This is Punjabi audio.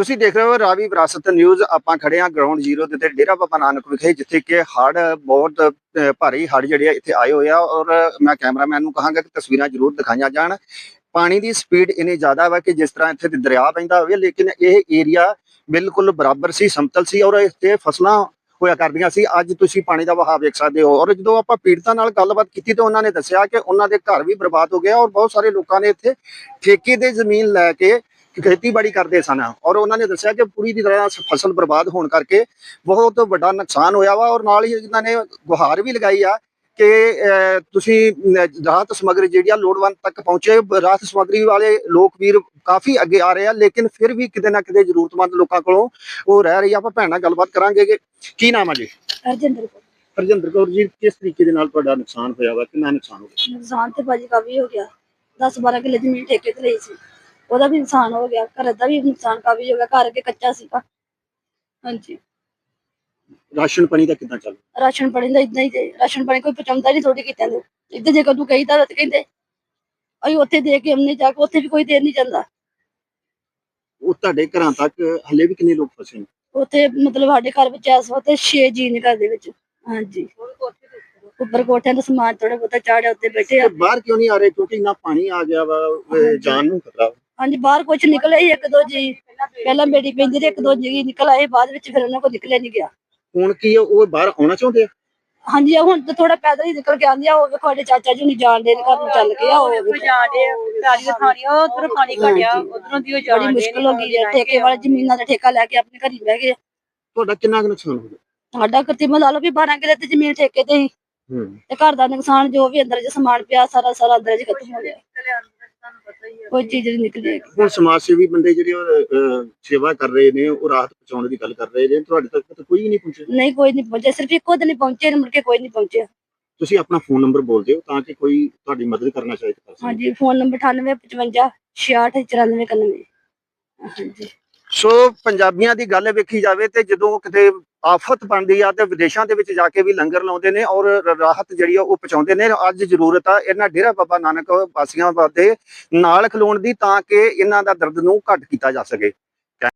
ਤੁਸੀਂ ਦੇਖ ਰਹੇ ਹੋ ਰਾਵੀ ਵਿਰਾਸਤ ਨਿਊਜ਼, ਆਪਾਂ ਖੜੇ ਹਾਂ ਗਰਾਊਂਡ ਜ਼ੀਰੋ ਦੇ ਤੇ ਡੇਰਾ ਬਾਬਾ ਨਾਨਕ ਵਿਖੇ, ਜਿੱਥੇ ਕਿ ਹੜ ਬਹੁਤ ਭਾਰੀ ਹੜ ਜਿਹੜੇ ਆ ਇੱਥੇ ਆਏ ਹੋਏ ਆ ਔਰ ਮੈਂ ਕੈਮਰਾਮੈਨ ਨੂੰ ਕਹਾਂਗਾ ਕਿ ਤਸਵੀਰਾਂ ਜ਼ਰੂਰ ਦਿਖਾਈਆਂ ਜਾਣ। ਪਾਣੀ ਦੀ ਸਪੀਡ ਇੰਨੀ ਜ਼ਿਆਦਾ ਵਾ ਕਿ ਜਿਸ ਤਰ੍ਹਾਂ ਇੱਥੇ ਤੇ ਦਰਿਆ ਪੈਂਦਾ ਹੋਵੇ, ਲੇਕਿਨ ਇਹ ਏਰੀਆ ਬਿਲਕੁਲ ਬਰਾਬਰ ਸੀ, ਸਮਤਲ ਸੀ ਔਰ ਇੱਥੇ ਫਸਲਾਂ ਹੋਇਆ ਕਰਦੀਆਂ ਸੀ। ਅੱਜ ਤੁਸੀਂ ਪਾਣੀ ਦਾ ਵਹਾਅ ਵੇਖ ਸਕਦੇ ਹੋ ਔਰ ਜਦੋਂ ਆਪਾਂ ਪੀੜਤਾਂ ਨਾਲ ਗੱਲਬਾਤ ਕੀਤੀ ਤਾਂ ਉਹਨਾਂ ਨੇ ਦੱਸਿਆ ਕਿ ਉਹਨਾਂ ਦੇ ਘਰ ਵੀ ਬਰਬਾਦ ਹੋ ਗਿਆ ਔਰ ਬਹੁਤ ਸਾਰੇ ਲੋਕਾਂ ਨੇ ਇੱਥੇ ਠੇਕੇ ਦੇ ਜ਼ਮੀਨ ਲੈ ਕੇ ਖੇਤੀਬਾੜੀ ਕਰਦੇ ਸਨ ਔਰ ਉਹਨਾਂ ਨੇ ਦੱਸਿਆ ਕਿ ਪੂਰੀ ਦੀ ਤਰ੍ਹਾਂ ਫਸਲ ਬਰਬਾਦ ਹੋਣ ਕਰਕੇ ਬਹੁਤ ਵੱਡਾ ਨੁਕਸਾਨ ਹੋਇਆ ਵਾ ਔਰ ਨਾਲ ਹੀ ਇਹਨਾਂ ਨੇ ਗੁਹਾਰ ਵੀ ਲਗਾਈ ਆ ਕਿ ਤੁਸੀਂ ਰਾਹਤ ਸਮੱਗਰੀ ਜਿਹੜੀ ਆ ਲੋੜਵੰਦ ਤੱਕ ਪਹੁੰਚੇ ਰਾਹਤ ਸਮੱਗਰੀ ਵਾਲੇ ਲੋਕ ਵੀਰ ਕਾਫੀ ਅੱਗੇ ਆ ਰਹੇ ਆ ਲੇਕਿਨ ਫਿਰ ਵੀ ਕਿਤੇ ਨਾ ਕਿਤੇ ਜ਼ਰੂਰਤਮੰਦ ਲੋਕਾਂ ਕੋਲੋਂ ਉਹ ਰਹਿ ਰਹੀ ਆ। ਆਪਾਂ ਭੈਣ ਨਾਲ ਗੱਲਬਾਤ ਕਰਾਂਗੇ ਕਿ ਕੀ ਨਾਮ ਆ ਜੀ? ਹਰਜਿੰਦਰ ਕੌਰ। ਹਰਜਿੰਦਰ ਕੌਰ ਜੀ ਕਿਸ ਤਰੀਕੇ ਦੇ ਨਾਲ ਤੁਹਾਡਾ ਨੁਕਸਾਨ ਹੋਇਆ ਵਾ? ਕਿੰਨਾ ਨੁਕਸਾਨ ਹੋ ਗਿਆ ਨੁਕਸਾਨ ਤੇ ਭਾਜੀ ਕਾਫੀ ਹੋ ਗਿਆ। 10 12 ਕਿੱਲੇ ਜ਼ਮੀਨ ਠੇਕੇ ਤੇ ਲਈ ਸੀ। ਉਹਦਾ ਵੀ ਨੁਕਸਾਨ ਹੋ ਗਿਆ ਘਰ ਦਾ ਵੀ ਨੁਕਸਾਨ ਕਾਫੀ ਹੋ ਗਿਆ ਘਰ ਅੱਗੇ ਕੱਚਾ ਸੀਗਾ। ਹਾਂਜੀ। ਰਾਸ਼ਨ ਪਾਣੀ ਦਾ ਕਿੱਦਾਂ ਚੱਲ ਰਾਸ਼ਨ ਪਾਣੀ ਦਾ ਇਦਾਂ ਹੀ ਤੇ ਰਾਸ਼ਨ ਪਾਣੀ ਕੋਈ ਪਹੁੰਚਾਉਂਦਾ ਨਹੀਂ ਥੋੜੀ ਕਿਤੇ ਨੂੰ। ਇੱਦਾਂ ਜੇ ਕਦੋਂ ਕਹੀਦਾ ਤਾਂ ਕਹਿੰਦੇ ਅਸੀਂ ਉੱਥੇ ਦੇ ਕੇ ਆਉਂਦੇ ਜਾ ਕੇ ਉੱਥੇ ਵੀ ਕੋਈ ਦੇ ਨਹੀਂ ਜਾਂਦਾ। ਉਹ ਤੁਹਾਡੇ ਘਰਾਂ ਤੱਕ ਹਲੇ ਵੀ ਕਿੰਨੇ ਲੋਕ ਫਸੇ ਨੇ? ਉੱਥੇ ਮਤਲਬ ਸਾਡੇ ਘਰ ਵਿੱਚ ਇਸ ਵਕਤ 6 ਜੀ ਨੇ ਘਰ ਦੇ ਵਿੱਚ। ਹਾਂਜੀ। ਉੱਪਰ ਕੋਠਿਆਂ ਦਾ ਸਮਾਨ ਥੋੜਾ ਬਹੁਤਾ ਚਾੜਿਆ ਉੱਤੇ ਬੈਠੇ ਆ। ਬਾਹਰ ਕਿਉਂ ਨਹੀਂ ਆ ਰਹੇ? ਕਿਉਂਕਿ ਇੰਨਾ ਪਾਣੀ ਆ ਗਿਆ ਵਾ ਜਾਨ ਨੂੰ ਖਤਰਾ। ਹਾਂਜੀ ਬਾਹਰ ਕੁਝ ਨਿਕਲੇ ਸੀ ਇੱਕ ਦੋ ਜੀ। ਪਹਿਲਾਂ ਪੈਂਦੀ ਤੇ ਇੱਕ ਦੋ ਜੀ ਨਿਕਲ ਆਏ ਬਾਅਦ ਵਿੱਚ ਫਿਰ ਉਹਨਾਂ ਕੋਲ ਨਿਕਲਿਆ ਨਹੀਂ ਗਿਆ। ਹੁਣ ਕੀ ਆ, ਉਹ ਬਾਹਰ ਆਉਣਾ ਚਾਹੁੰਦੇ ਆ? ਹਾਂਜੀ ਆ ਹੁਣ ਤਾਂ ਥੋੜਾ ਪੈਦਲ ਹੀ ਨਿਕਲ ਕੇ ਆਂਦੇ ਆ ਉਹ ਵੇਖੋ ਸਾਡੇ ਚਾਚਾ ਜੀ ਨਹੀਂ ਜਾਣਦੇ ਨੇ ਘਰ ਨੂੰ ਚੱਲ ਕੇ ਆ ਉਹ ਵੇਖੋ। ਜਾਣਦੇ ਸਾਰੀ ਖਾਣੀ ਉਧਰ ਪਾਣੀ ਘਟਿਆ ਉਧਰੋਂ ਦੀ ਉਹ ਬੜੀ ਜਾਣਦੇ ਮੁਸ਼ਕਲ ਹੋ ਗਈ ਹੈ ਠੇਕੇ ਵਾਲੇ ਜ਼ਮੀਨਾਂ ਦਾ ਠੇਕਾ ਲੈ ਕੇ ਆਪਣੇ ਘਰ ਹੀ ਬਹਿ ਗਏ। ਤੁਹਾਡਾ ਕਿੰਨਾ ਕੁ ਨੁਕਸਾਨ ਹੋ ਗਿਆ? ਸਾਡਾ ਕਰਤੀਮਾ ਲਾ ਲਓ ਵੀ 12 ਕਿੱਲੇ ਤੇ ਜ਼ਮੀਨ ਠੇਕੇ ਤੇ ਹੀ। ਹੂੰ। ਤੇ ਘਰ ਦਾ ਨੁਕਸਾਨ ਜੋ ਵੀ ਅੰਦਰ ਚ ਸਮਾਨ ਪਿਆ ਸਾਰਾ ਸਾਰਾ ਅੰਦਰ ਚ ਖਤਮ ਹੋ ਗਿਆ। ਕੋਈ ਚੀਜ਼ ਨਹੀਂ ਨਿਕਲੀ ਹੈਗੀ। ਹੁਣ ਸਮਾਜ ਸੇਵੀ ਬੰਦੇ ਜਿਹੜੇ ਉਹ, ਅਹ, ਸੇਵਾ ਕਰ ਰਹੇ ਨੇ ਉਹ ਰਾਹਤ ਪਹੁੰਚਾਉਣ ਦੀ ਗੱਲ ਕਰ ਰਹੇ ਨੇ ਤੁਹਾਡੇ ਤੱਕ ਤਾਂ ਕੋਈ ਵੀ ਨਹੀਂ ਪਹੁੰਚਿਆ। ਨਹੀਂ ਕੋਈ ਨਹੀਂ ਪਹੁੰਚਿਆ ਸਿਰਫ ਇੱਕੋ ਦਿਨ ਹੀ ਪਹੁੰਚੇ ਨੇ ਮੁੜ ਕੇ ਕੋਈ ਨਹੀਂ ਪਹੁੰਚਿਆ। ਤੁਸੀਂ ਆਪਣਾ ਫੋਨ ਨੰਬਰ ਬੋਲ ਦਿਓ ਤਾਂ ਕਿ ਕੋਈ ਤੁਹਾਡੀ ਮਦਦ ਕਰਨਾ ਚਾਹੇ ਤਾਂ ਕਰ ਸਕੇ। ਹਾਂਜੀ ਫੋਨ ਨੰਬਰ 9855 669491 ਹਾਂਜੀ। ਸੋ ਪੰਜਾਬੀਆਂ ਦੀ ਗੱਲ ਵੇਖੀ ਜਾਵੇ ਤੇ ਜਦੋਂ ਕਿਤੇ ਆਫਤ ਬਣਦੀ ਆ ਤੇ ਵਿਦੇਸ਼ਾਂ ਦੇ ਵਿੱਚ ਜਾ ਕੇ ਵੀ ਲੰਗਰ ਲਾਉਂਦੇ ਨੇ ਔਰ ਰਾਹਤ ਜਿਹੜੀ ਆ ਉਹ ਪਹੁੰਚਾਉਂਦੇ ਨੇ, ਅੱਜ ਜ਼ਰੂਰਤ ਆ ਇਹਨਾਂ ਡੇਰਾ ਬਾਬਾ ਨਾਨਕ ਵਾਸੀਆਂ ਦੇ ਨਾਲ ਖਲੋਣ ਦੀ ਤਾਂ ਕਿ ਇਹਨਾਂ ਦਾ ਦਰਦ ਨੂੰ ਘੱਟ ਕੀਤਾ ਜਾ ਸਕੇ।